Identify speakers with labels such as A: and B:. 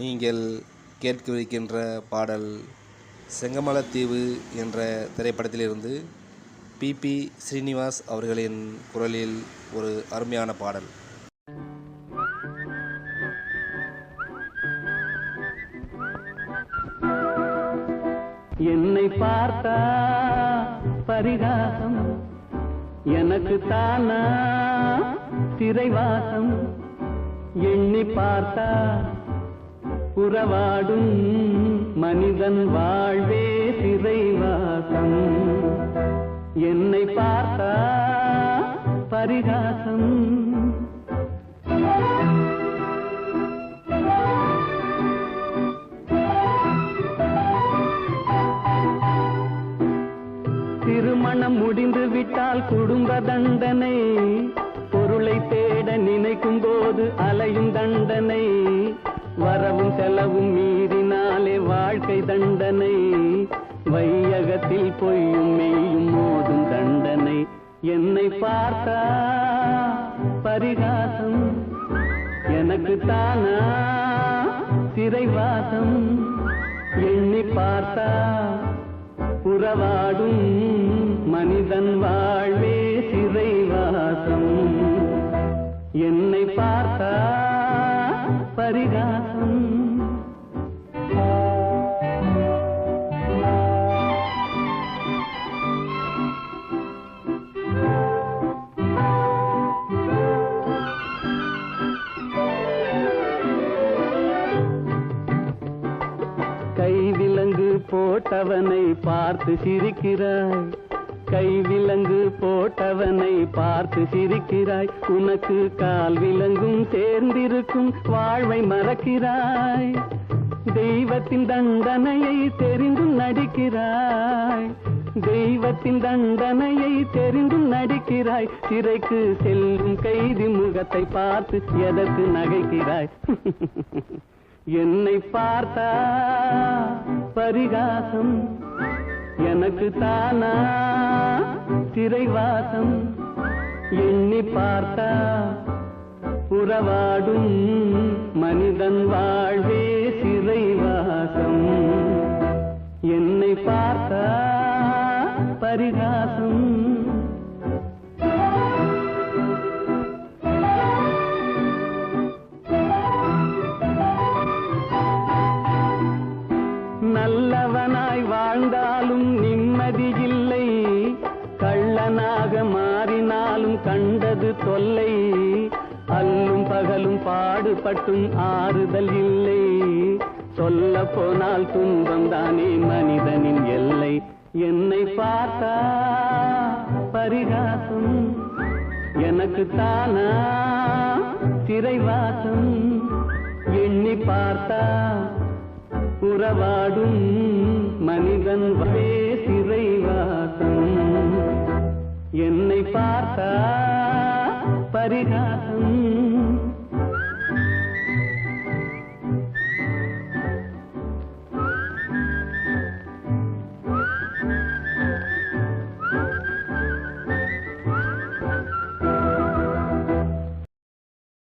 A: நீங்கள் கேட்கவிருக்கின்ற பாடல் செங்கமலத்தீவு என்ற திரைப்படத்திலிருந்து பிபி ஸ்ரீனிவாஸ் அவர்களின் குரலில் ஒரு அருமையான பாடல்.
B: என்னை பார்த்தா பரிகாசம் எனக்கு தானா சிறைவாசம் எண்ணி பார்த்தா உறவாடும் மனிதன் வாழ்வே சிறைவாசம். என்னை பார்த்தா பரிகாசம். திருமணம் முடிந்து விட்டால் குடும்ப தண்டனை. பொருளை தேட நினைக்கும் போது அலையும் தண்டனை. வரவும் செலவும் மீறினாலே வாழ்க்கை தண்டனை. வையகத்தில் பொய்யும் மெய்யும் மோதும் தண்டனை. என்னை பார்த்தா பரிகாசம் எனக்கு தானா சிறைவாசம். எண்ணி பார்த்தா உறவாடும் மனிதன் வாழ்வே சிறைவாசம். என்னை பார்த்தா பரிகாசம். கைவிலங்கு போட்டவனை பார்த்து சிரிக்கிறாய். கைவிலங்கு போட்டவனை பார்த்து சிரிக்கிறாய். உனக்கு கால் விலங்கும் சேர்ந்திரு இருக்கும் வாழ்வை மறக்கிறாய். தெய்வத்தின் தண்டனையை தெரிந்தும் நடிக்கிறாய். தெய்வத்தின் தண்டனையை தெரிந்தும் நடிக்கிறாய். சிறைக்கு செல்லும் கைதி முகத்தை பார்த்து எதற்கு நகைக்கிறாய்? என்னை பார்த்தா பரிகாசம் எனக்கு தானா சிறைவாசம் எண்ணி பார்த்தா உறவாடும் மனிதன் வாழ்வே சிறைவாசம். என்னை பார்த்தா பரிகாசம். நல்லவனாய் வாழ்ந்தாலும் நிம்மதி இல்லை. கள்ளனாக மாறினாலும் கண்டது தொல்லை. அல்லும் பகலும் பாடுபட்டும் ஆறுதல் இல்லை. சொல்ல போனால் துன்பம் தானே மனிதனின் எல்லை. என்னை பார்த்தா பரிகாசம் எனக்கு தானா சிறைவாசம். எண்ணி பார்த்தா உறவாடும் மனிதன் வே சிறைவாசம். என்னை பார்த்தா परिघातम